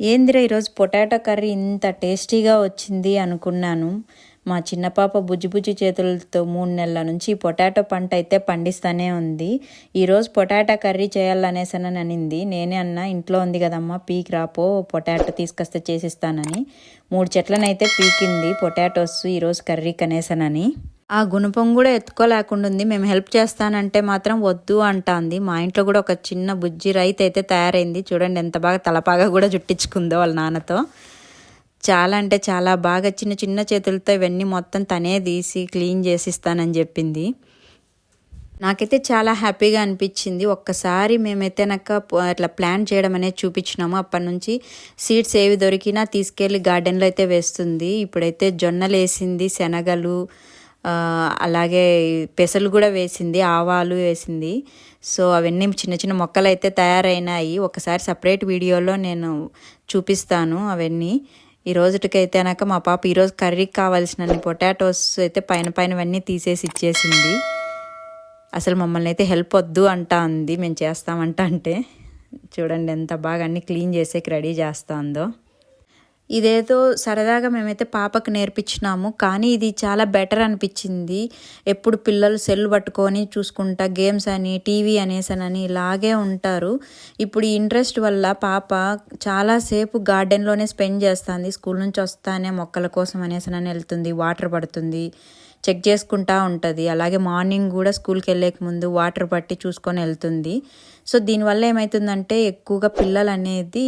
ఏందిరా ఈరోజు potato curry ఇంత టేస్టీగా వచ్చింది అనుకున్నాను. మా చిన్న పాప బుజ్జి బుజ్జి చేతులతో మూడు నెలల నుంచి పొటాటో పంట అయితే పండిస్తానే ఉంది. ఈరోజు పొటాటో కర్రీ చేయాలనేసానని అనింది. నేనే అన్న ఇంట్లో ఉంది కదమ్మా పీక్ రాపో పొటాటో తీసుకొస్తే చేసిస్తానని. మూడు చెట్లనైతే పీకింది పొటాటోస్ ఈరోజు కర్రీ కనేసనని ఆ గుణపం కూడా ఎత్తుకోలేకుండా ఉంది మేము హెల్ప్ చేస్తానంటే మాత్రం వద్దు అంటాంది. మా ఇంట్లో కూడా ఒక చిన్న బుజ్జి రైతు అయితే తయారైంది. చూడండి ఎంత బాగా తలపాగా కూడా జుట్టించుకుందో వాళ్ళ నాన్నతో. చాలా అంటే చాలా బాగా చిన్న చిన్న చేతులతో ఇవన్నీ మొత్తం తనే తీసి క్లీన్ చేసిస్తానని చెప్పింది. నాకైతే చాలా హ్యాపీగా అనిపించింది. ఒక్కసారి మేమైతే నాకు అట్లా ప్లాన్ చేయడం అనేది చూపించినాము. అప్పటి నుంచి సీడ్స్ ఏవి దొరికినా తీసుకెళ్ళి గార్డెన్లో అయితే వేస్తుంది. ఇప్పుడైతే జొన్నలు వేసింది శనగలు అలాగే పెసలు కూడా వేసింది ఆవాలు వేసింది. సో అవన్నీ చిన్న చిన్న మొక్కలు అయితే తయారైనాయి. ఒకసారి సపరేట్ వీడియోలో నేను చూపిస్తాను అవన్నీ. ఈ రోజుటికైతే నాక మా పాప ఈరోజు కర్రీకి కావాల్సిన పొటాటోస్ అయితే పైన పైనవన్నీ తీసేసి ఇచ్చేసింది. అసలు మమ్మల్ని అయితే హెల్ప్ వద్దు అంటా ఉంది. మేము చేస్తామంట అంటే. చూడండి ఎంత బాగా అన్నీ క్లీన్ చేసేకి రెడీ చేస్తుందో ఇదేదో సరదాగా మేమైతే పాపకు నేర్పించినాము కానీ ఇది చాలా బెటర్ అనిపించింది. ఎప్పుడు పిల్లలు సెల్ పట్టుకొని చూసుకుంటా గేమ్స్ అని టీవీ అనేసనని ఇలాగే ఉంటారు. ఇప్పుడు ఈ ఇంట్రెస్ట్ వల్ల పాప చాలాసేపు గార్డెన్లోనే స్పెండ్ చేస్తుంది. స్కూల్ నుంచి వస్తానే మొక్కల కోసం అనేసనని వెళ్తుంది వాటర్ పడుతుంది. చెక్ చేసుకుంటా ఉంటుంది. అలాగే మార్నింగ్ కూడా స్కూల్కి వెళ్ళేక ముందు వాటర్ పట్టి చూసుకొని వెళ్తుంది. సో దీనివల్ల ఏమవుతుందంటే ఎక్కువగా పిల్లలు అనేది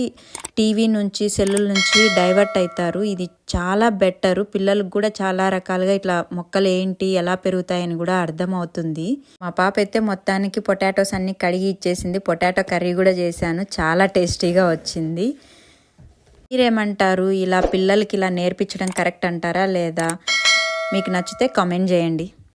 టీవీ నుంచి సెల్లుల నుంచి డైవర్ట్ అవుతారు ఇది చాలా బెటరు. పిల్లలకు కూడా చాలా రకాలుగా ఇట్లా మొక్కలు ఏంటి ఎలా పెరుగుతాయని కూడా అర్థమవుతుంది. మా పాప అయితే మొత్తానికి పొటాటోస్ అన్ని కడిగి ఇచ్చేసింది. పొటాటో కర్రీ కూడా చేశాను. చాలా టేస్టీగా వచ్చింది. మీరేమంటారు? ఇలా పిల్లలకి ఇలా నేర్పించడం కరెక్ట్ అంటారా లేదా? మీకు నచ్చితే కామెంట్ చేయండి.